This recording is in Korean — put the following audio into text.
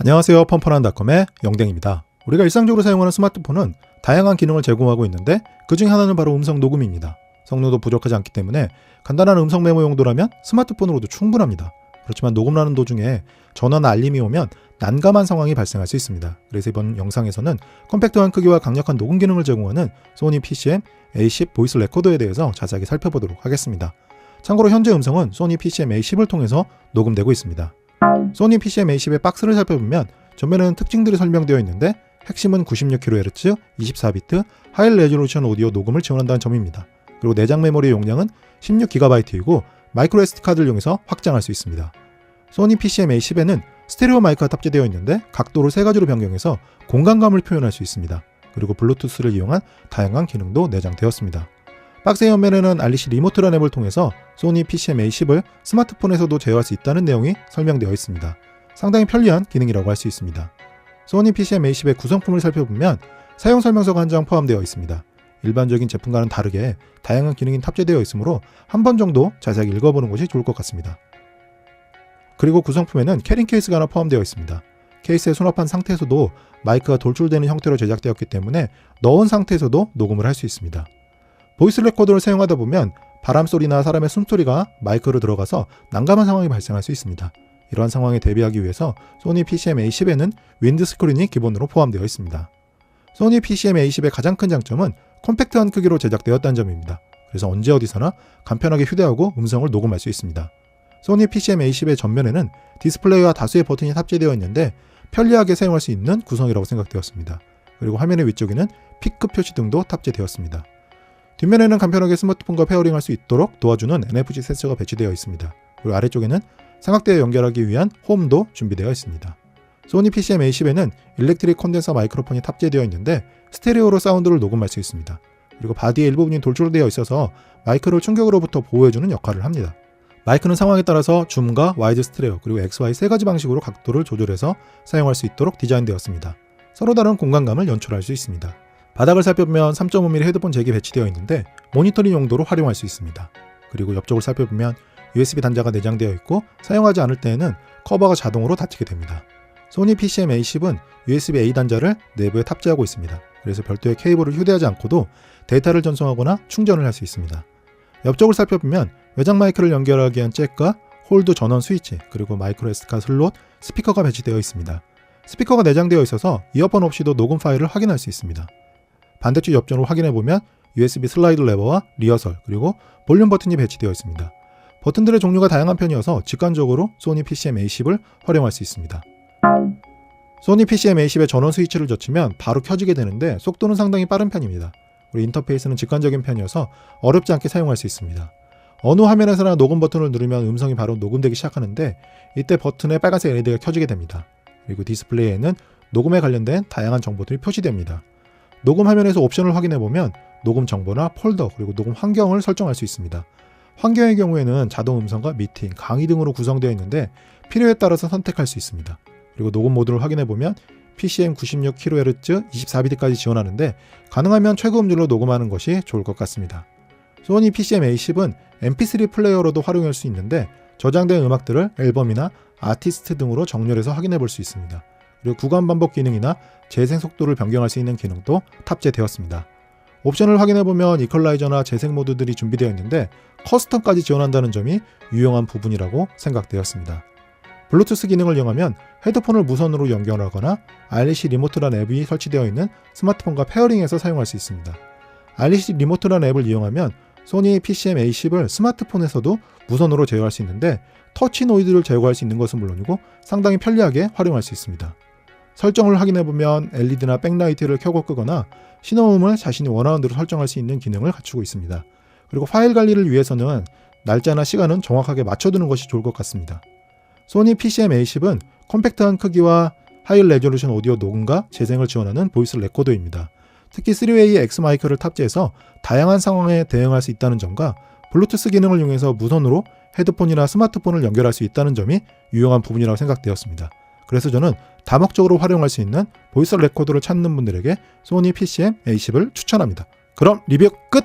안녕하세요. 펌펀한닷컴의 영댕입니다. 우리가 일상적으로 사용하는 스마트폰은 다양한 기능을 제공하고 있는데 그중 하나는 바로 음성 녹음입니다. 성능도 부족하지 않기 때문에 간단한 음성 메모 용도라면 스마트폰으로도 충분합니다. 그렇지만 녹음하는 도중에 전화나 알림이 오면 난감한 상황이 발생할 수 있습니다. 그래서 이번 영상에서는 컴팩트한 크기와 강력한 녹음 기능을 제공하는 소니 PCM A10 보이스 레코더에 대해서 자세하게 살펴보도록 하겠습니다. 참고로 현재 음성은 소니 PCM A10을 통해서 녹음되고 있습니다. 소니 PCM A10의 박스를 살펴보면 전면에는 특징들이 설명되어 있는데 핵심은 96kHz, 24비트, 하이 레졸루션 오디오 녹음을 지원한다는 점입니다. 그리고 내장 메모리 용량은 16GB이고 마이크로 SD 카드를 이용해서 확장할 수 있습니다. 소니 PCM A10에는 스테레오 마이크가 탑재되어 있는데 각도를 세 가지로 변경해서 공간감을 표현할 수 있습니다. 그리고 블루투스를 이용한 다양한 기능도 내장되었습니다. 박스의 옆면에는 알리시 리모트란 앱을 통해서 소니 PCM A10을 스마트폰에서도 제어할 수 있다는 내용이 설명되어 있습니다. 상당히 편리한 기능이라고 할 수 있습니다. 소니 PCM A10의 구성품을 살펴보면 사용 설명서가 한 장 포함되어 있습니다. 일반적인 제품과는 다르게 다양한 기능이 탑재되어 있으므로 한 번 정도 자세하게 읽어보는 것이 좋을 것 같습니다. 그리고 구성품에는 캐링 케이스가 하나 포함되어 있습니다. 케이스에 수납한 상태에서도 마이크가 돌출되는 형태로 제작되었기 때문에 넣은 상태에서도 녹음을 할 수 있습니다. 보이스 레코더를 사용하다 보면 바람 소리나 사람의 숨소리가 마이크로 들어가서 난감한 상황이 발생할 수 있습니다. 이러한 상황에 대비하기 위해서 소니 PCM A10에는 윈드 스크린이 기본으로 포함되어 있습니다. 소니 PCM A10의 가장 큰 장점은 컴팩트한 크기로 제작되었다는 점입니다. 그래서 언제 어디서나 간편하게 휴대하고 음성을 녹음할 수 있습니다. 소니 PCM A10의 전면에는 디스플레이와 다수의 버튼이 탑재되어 있는데 편리하게 사용할 수 있는 구성이라고 생각되었습니다. 그리고 화면의 위쪽에는 피크 표시 등도 탑재되었습니다. 뒷면에는 간편하게 스마트폰과 페어링할 수 있도록 도와주는 NFC 센서가 배치되어 있습니다. 그리고 아래쪽에는 삼각대에 연결하기 위한 홈도 준비되어 있습니다. 소니 PCM A10에는 일렉트릭 콘덴서 마이크로폰이 탑재되어 있는데 스테레오로 사운드를 녹음할 수 있습니다. 그리고 바디의 일부분이 돌출되어 있어서 마이크를 충격으로부터 보호해주는 역할을 합니다. 마이크는 상황에 따라서 줌과 와이드 스테레오 그리고 XY 세 가지 방식으로 각도를 조절해서 사용할 수 있도록 디자인되었습니다. 서로 다른 공간감을 연출할 수 있습니다. 바닥을 살펴보면 3.5mm 헤드폰 잭이 배치되어 있는데 모니터링 용도로 활용할 수 있습니다. 그리고 옆쪽을 살펴보면 USB 단자가 내장되어 있고 사용하지 않을 때에는 커버가 자동으로 닫히게 됩니다. 소니 PCM A10은 USB-A 단자를 내부에 탑재하고 있습니다. 그래서 별도의 케이블을 휴대하지 않고도 데이터를 전송하거나 충전을 할 수 있습니다. 옆쪽을 살펴보면 외장 마이크를 연결하기 위한 잭과 홀드 전원 스위치, 그리고 마이크로 SD 슬롯, 스피커가 배치되어 있습니다. 스피커가 내장되어 있어서 이어폰 없이도 녹음 파일을 확인할 수 있습니다. 반대쪽 옆전을 확인해 보면 USB 슬라이드 레버와 리허설 그리고 볼륨 버튼이 배치되어 있습니다. 버튼들의 종류가 다양한 편이어서 직관적으로 소니 PCM A10을 활용할 수 있습니다. 소니 PCM A10의 전원 스위치를 젖히면 바로 켜지게 되는데 속도는 상당히 빠른 편입니다. 그리고 인터페이스는 직관적인 편이어서 어렵지 않게 사용할 수 있습니다. 어느 화면에서나 녹음 버튼을 누르면 음성이 바로 녹음되기 시작하는데 이때 버튼에 빨간색 LED가 켜지게 됩니다. 그리고 디스플레이에는 녹음에 관련된 다양한 정보들이 표시됩니다. 녹음 화면에서 옵션을 확인해 보면 녹음 정보나 폴더 그리고 녹음 환경을 설정할 수 있습니다. 환경의 경우에는 자동 음성과 미팅, 강의 등으로 구성되어 있는데 필요에 따라서 선택할 수 있습니다. 그리고 녹음 모드를 확인해 보면 PCM 96kHz 24비트까지 지원하는데 가능하면 최고 음질로 녹음하는 것이 좋을 것 같습니다. 소니 PCM A10은 MP3 플레이어로도 활용할 수 있는데 저장된 음악들을 앨범이나 아티스트 등으로 정렬해서 확인해 볼 수 있습니다. 그리고 구간 반복 기능이나 재생 속도를 변경할 수 있는 기능도 탑재되었습니다. 옵션을 확인해 보면 이퀄라이저나 재생 모드들이 준비되어 있는데 커스텀까지 지원한다는 점이 유용한 부분이라고 생각되었습니다. 블루투스 기능을 이용하면 헤드폰을 무선으로 연결하거나 알리시 리모트란 앱이 설치되어 있는 스마트폰과 페어링해서 사용할 수 있습니다. 알리시 리모트란 앱을 이용하면 소니 PCM A10을 스마트폰에서도 무선으로 제어할 수 있는데 터치 노이즈를 제거할 수 있는 것은 물론이고 상당히 편리하게 활용할 수 있습니다. 설정을 확인해 보면 LED나 백라이트를 켜고 끄거나 신호음을 자신이 원하는 대로 설정할 수 있는 기능을 갖추고 있습니다. 그리고 파일 관리를 위해서는 날짜나 시간은 정확하게 맞춰두는 것이 좋을 것 같습니다. 소니 PCM A10은 컴팩트한 크기와 하이 레졸루션 오디오 녹음과 재생을 지원하는 보이스 레코더입니다. 특히 3웨이 X 마이크를 탑재해서 다양한 상황에 대응할 수 있다는 점과 블루투스 기능을 이용해서 무선으로 헤드폰이나 스마트폰을 연결할 수 있다는 점이 유용한 부분이라고 생각되었습니다. 그래서 저는 다목적으로 활용할 수 있는 보이스 레코더를 찾는 분들에게 소니 PCM A10을 추천합니다. 그럼 리뷰 끝!